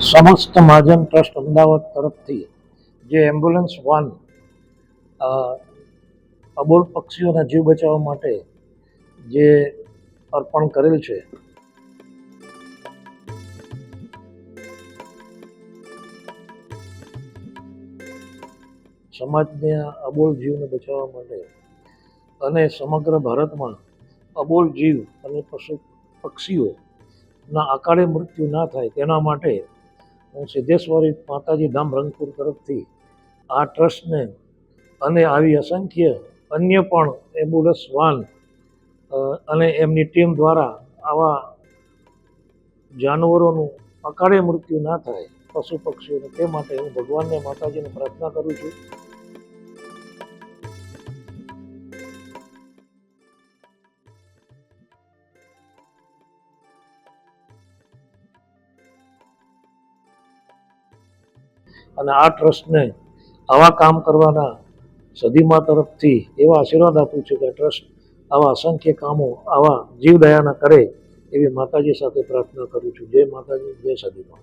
સમસ્ત મહાજન ટ્રસ્ટ અમદાવાદ તરફથી જે એમ્બ્યુલન્સ વાન અબોલ પક્ષીઓના જીવ બચાવવા માટે જે અર્પણ કરેલ છે. સમાજને અબોલ જીવને બચાવવા માટે અને સમગ્ર ભારતમાં અબોલ જીવ અને પશુ પક્ષીઓના અકાળે મૃત્યુ ના થાય તેના માટે હું સિદ્ધેશ્વરી માતાજી ધામ રંગપુર તરફથી આ ટ્રસ્ટને અને આવી અસંખ્ય અન્ય પણ એમ્બ્યુલન્સ વાન અને એમની ટીમ દ્વારા આવા જાનવરોનું અકાળે મૃત્યુ ના થાય, પશુ પક્ષીઓને તે માટે હું ભગવાનને માતાજીને પ્રાર્થના કરું છું. અને આ ટ્રસ્ટને આવા કામ કરવાના સદીમાં તરફથી એવા આશીર્વાદ આપું છું કે ટ્રસ્ટ આવા અસંખ્ય કામો, આવા જીવદયાના કરે એવી માતાજી સાથે પ્રાર્થના કરું છું. જય માતાજી, જય સદીમા.